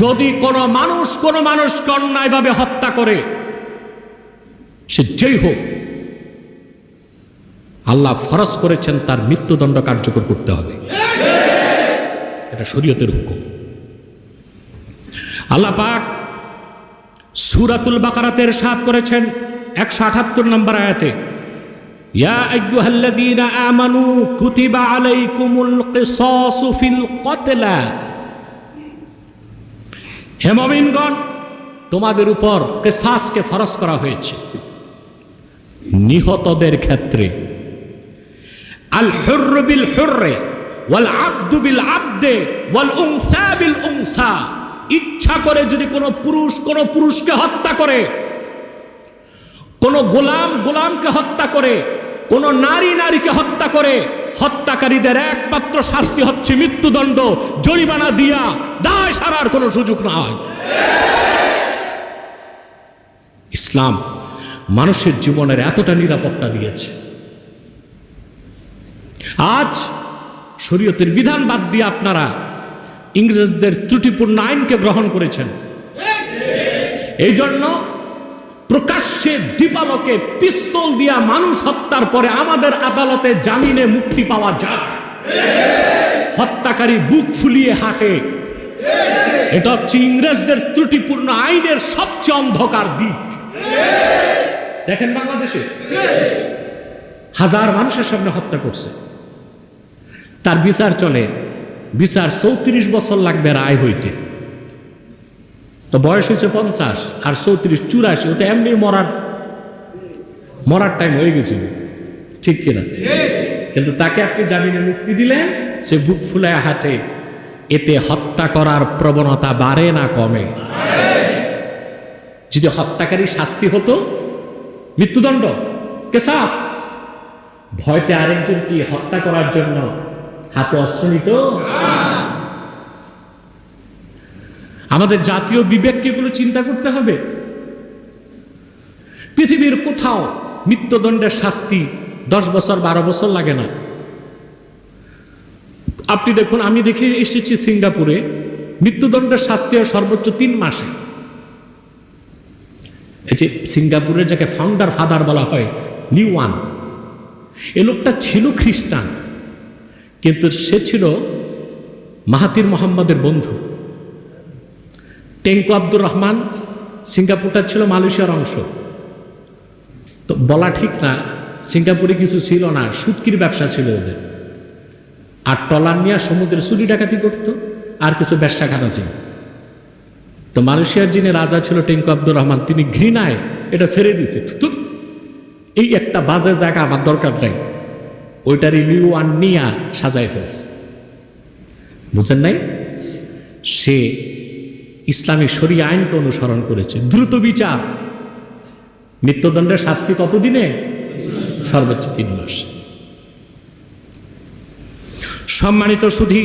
যদি কোনো মানুষ কোনো মানুষকে অন্যায়ভাবে হত্যা করে, সে যেই হোক, আল্লাহ ফরজ করেছেন তার মৃত্যুদণ্ড কার্যকর করতে হবে। এটা শরীয়তের হুকুম। আল্লাহ পাক সুরাতুল বাকারাতের সাত করেছেন একশো আঠাত্তর নম্বর আয়াতে, ইয়া আমানু কুতিবা আলাইকুমুল ফিল কতলা। হে মুমিনগণ, তোমাদের উপর কেসাসকে ফরস করা হয়েছে। নিহতদের ক্ষেত্রে আল হুর্র বিল হুর্রে, ওয়াল আব্দু বিল আব্দে, ওয়াল উনসা বিল উনসা। ইচ্ছা করে যদি কোনো পুরুষ কোনো পুরুষকে হত্যা করে, কোন গোলাম গোলামকে হত্যা করে, কোন নারী নারীকে হত্যা করে হত্যাকারীদের একমাত্র শাস্তি হচ্ছে মৃত্যুদণ্ড, জরিমানা দিয়া দায় সারার কোনো সুযোগ না হয় ইসলাম মানুষের জীবনের এতটা নিরাপত্তা দিয়েছে। আজ শরীয়তের বিধান বাদ দিয়ে আপনারা ইংরেজদের ত্রুটিপূর্ণ আইনকে গ্রহণ করেছেন। এই জন্য প্রকাশ্যে দীপালকে পিস্তল দিয়া মানুষ হত্যার পরে আমাদের আদালতে জামিনে মুক্তি পাওয়া যায়। হত্যাকারী বুক ফুলিয়ে হাঁটে। এটা হচ্ছে ইংরেজদের ত্রুটিপূর্ণ আইনের সবচেয়ে অন্ধকার দিক। দেখেন বাংলাদেশে হাজার মানুষের সামনে হত্যা করছে। তার বিচার চলে। বিচার চৌত্রিশ বছর লাগবে রায় হইতে। তো বয়স হয়েছে পঞ্চাশ আর চৌত্রিশ, চুরাশি ওটা এমনি মরার মরার টাইম হয়ে গেছিল। ঠিক কিনা? কিন্তু তাকে আপনি জামিনে মুক্তি দিলেন, সে বুক ফুলে হাঁটে। এতে হত্যা করার প্রবণতা বাড়ে না কমে। যদি হত্যাকারী শাস্তি হতো, মৃত্যুদণ্ড, কেসাস। ভয়তে আরেকজন কি হত্যা করার জন্য হাতে অস্ত্র নিত? আমাদের জাতীয় বিবেককে এগুলো চিন্তা করতে হবে? পৃথিবীর কোথাও মৃত্যুদণ্ডের শাস্তি দশ বছর, বারো বছর লাগে না। আপনি দেখুন, আমি দেখে এসেছি সিঙ্গাপুরে, মৃত্যুদণ্ডের শাস্তি হয় সর্বোচ্চ তিন মাসে। এই যে সিঙ্গাপুরের যাকে ফাউন্ডার ফাদার বলা হয় নিউ ওয়ান এ লোকটা ছিল খ্রিস্টান, কিন্তু সে ছিল মাহাতির মোহাম্মদের বন্ধু। টেঙ্কু আব্দুর রহমান সিঙ্গাপুরটা ছিল মালয়েশিয়ার অংশ। তো বলা ঠিক না সিঙ্গাপুরে কিছু ছিল না সুটকির ব্যবসা ছিল ওদের। আর টলার নিয়ে সমুদ্রে চুরি ডাকাতি করত আর কিছু ব্যবসাখানা ছিল। তো মালয়েশিয়ার যিনি রাজা ছিল টেঙ্কু আব্দুর রহমান তিনি ঘৃণায় এটা ছেড়ে দিছে ধুর, এই একটা বাজে জায়গা আমার দরকার নাই। ওইটার নিউ ওয়ান নিয়া সাজায় ফেলছে। বুঝেন নাই? সে ইসলামী শরীয় আইনকে অনুসরণ করেছে। দ্রুত বিচার। মৃত্যুদণ্ডের শাস্তি কতদিনে? সর্বোচ্চ তিন মাস। সম্মানিত সুধী,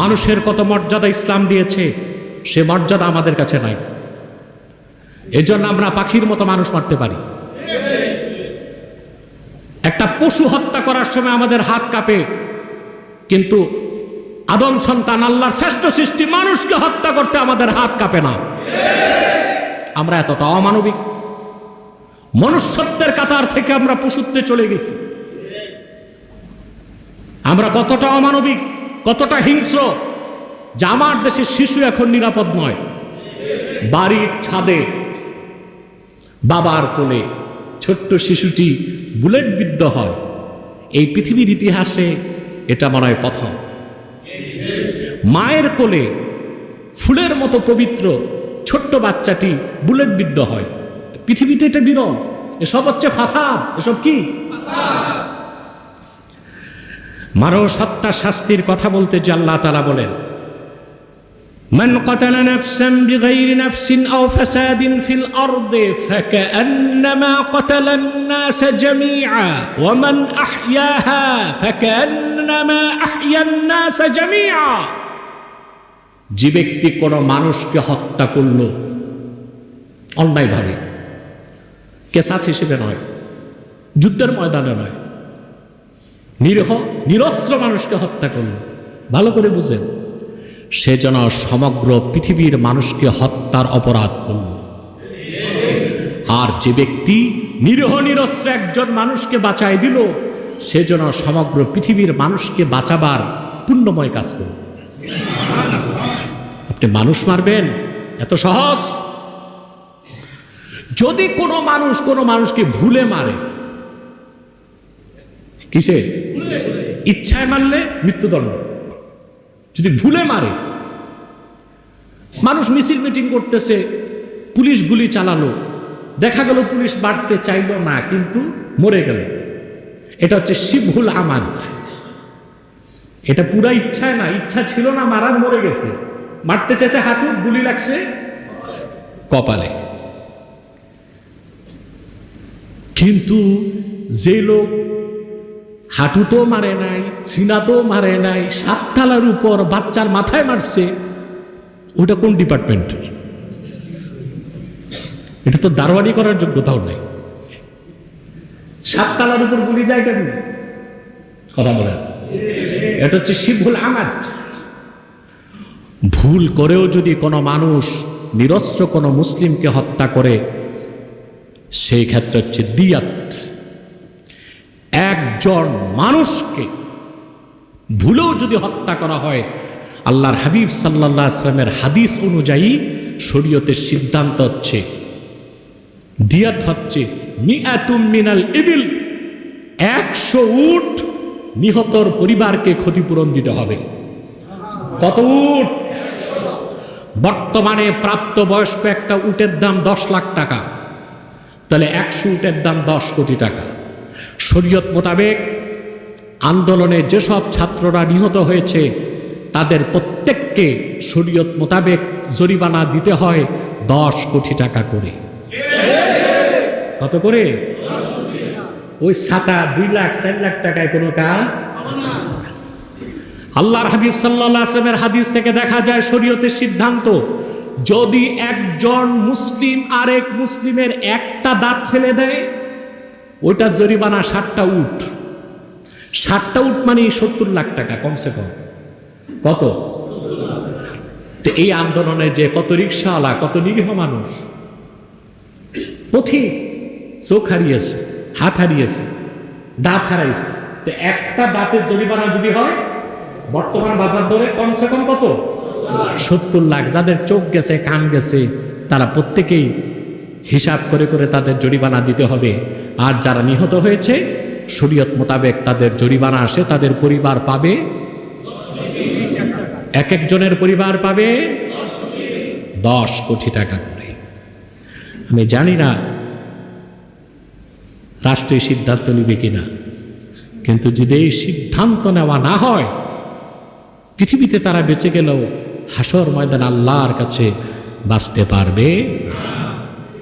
মানুষের কত মর্যাদা ইসলাম দিয়েছে, সে মর্যাদা আমাদের কাছে নাই। এজন্য আমরা পাখির মতো মানুষ মারতে পারি। একটা পশু হত্যা করার সময় আমাদের হাত কাঁপে, কিন্তু আদম সন্তান আল্লাহর শ্রেষ্ঠ সৃষ্টি, মানুষকে হত্যা করতে আমাদের হাত কাঁপে না। আমরা এতটা অমানবিক। মনুষ্যত্বের কাতার থেকে আমরা পশুত্বে চলে গেছি। আমরা কতটা অমানবিক, কতটা হিংস্র, যে আমার দেশের শিশু এখন নিরাপদ নয়। বাড়ির ছাদে, বাবার কোলে ছোট্ট শিশুটি বুলেট বিদ্ধ হয়। এই পৃথিবীর ইতিহাসে এটা মনে হয় প্রথম। মায়ের কোলে ফুলের মতো পবিত্র ছোট্ট বাচ্চাটি বুলেট বিদ্ধ হয় পৃথিবীতে এটা বিরল এসব হচ্ছে ফাসাদ এসব কি মানব সত্তা শাস্তির কথা বলতে যে আল্লাহ তালা বলেন من قتل نفسا بغير نفس أو فساد في الأرض فكأنما قتل الناس جميعا ومن أحياها فكأنما أحيا الناس جميعا যে ব্যক্তি কোনো মানুষকে হত্যা করল অন্যায়ভাবে কেসাস হিসেবে নয়, যুদ্ধের ময়দানে নয়। নিরহ, নিরস্ত্র মানুষকে হত্যা করল। ভালো করে বুঝেন, সে যেন সমগ্র পৃথিবীর মানুষকে হত্যার অপরাধ করল। আর যে ব্যক্তি নিরহ, নিরস্ত্র একজন মানুষকে বাঁচাই দিল, সে যেন সমগ্র পৃথিবীর মানুষকে বাঁচাবার পুণ্যময় কাজ করল। আপনি মানুষ মারবেন? এত সহজ? যদি কোনো মানুষ কোনো মানুষকে ভুলে মারে, কিসে? ইচ্ছায় মারলে মৃত্যুদণ্ড। যদি ভুলে মারে, মানুষ মিছিল মিটিং করতেছে, পুলিশ গুলি চালালো, দেখা গেল পুলিশ বাড়তে চাইলো না, কিন্তু মরে গেল। এটা হচ্ছে শিবহুল আমাদ। এটা পুরা ইচ্ছায় না, ইচ্ছা ছিল না মারার, মরে গেছে। মারতে চাইছে হাঁটু, গুলি লাগছে। কপালে। কিন্তু যে লোক হাঁটুতেও মারে নাই সিনাতেও মারে নাই, সাততলার উপর বাচ্চার মাথায় মারছে ওটা কোন ডিপার্টমেন্টের? এটা তো দারোয়ানি করার যোগ্যতাও নাই। সাততলার উপর গুলি যায় কেন কথা বলেন। এটা হচ্ছে শিবহুল আমাদ। ভুল করেও যদি কোনো মানুষ নিরস্ত্র কোনো মুসলিমকে হত্যা করে, সেই ক্ষেত্রে হচ্ছে দিয়াত। একজন মানুষকে ভুলেও যদি হত্যা করা হয়, আল্লাহর হাবিব সাল্লাহ আসলামের হাদিস অনুযায়ী শরীয়তের সিদ্ধান্ত হচ্ছে, দিয়াত হচ্ছে মিয়াতুম মিনাল ইবিল, একশো উট নিহতর পরিবারকে ক্ষতিপূরণ দিতে হবে। কত উট? বর্তমানে প্রাপ্ত বয়স্ক একটা উটের দাম দশ লাখ টাকা। তাহলে একশো উটের দাম দশ কোটি টাকা। শরীয়ত মোতাবেক আন্দোলনে যেসব ছাত্ররা নিহত হয়েছে, তাদের প্রত্যেককে শরীয়ত মোতাবেক জরিমানা দিতে হয় দশ কোটি টাকা করে। কত করে? ওই সাতা দুই লাখ, চার লাখ টাকায় কোনো কাজ? আল্লাহর হাবিব সাল্লাহ আসলামের হাদিস থেকে দেখা যায় শরীয়তের সিদ্ধান্ত, যদি একজন মুসলিম আরেক মুসলিমের একটা দাঁত ফেলে দেয়, ওইটা জরিমানা ষাটটা উঠ ষাটটা উঠ মানে সত্তর লাখ টাকা, কমসে কম। কত? তো এই আন্দোলনে যে কত রিক্সাওয়ালা কত নিরীহ মানুষ, পথিক, চোখ হারিয়েছে, হাত হারিয়েছে, দাঁত হারাইছে, তো একটা দাঁতের জরিমানা যদি হয় বর্তমান বাজার দরে কমসে কম কত? সত্তর লাখ। যাদের চোখ গেছে, কান গেছে, তারা প্রত্যেকেই হিসাব করে করে তাদের জরিমানা দিতে হবে। আর যারা নিহত হয়েছে, শরীয়ত মোতাবেক তাদের জরিমানা আসে, তাদের পরিবার পাবে। এক একজনের পরিবার পাবে দশ কোটি টাকা করে। আমি জানি না রাষ্ট্রীয় সিদ্ধান্ত নিবে কিনা, কিন্তু যদি এই সিদ্ধান্ত নেওয়া না হয় পৃথিবীতে তারা বেঁচে গেলেও হাসর ময়দান আল্লাহর কাছে বাঁচতে পারবে।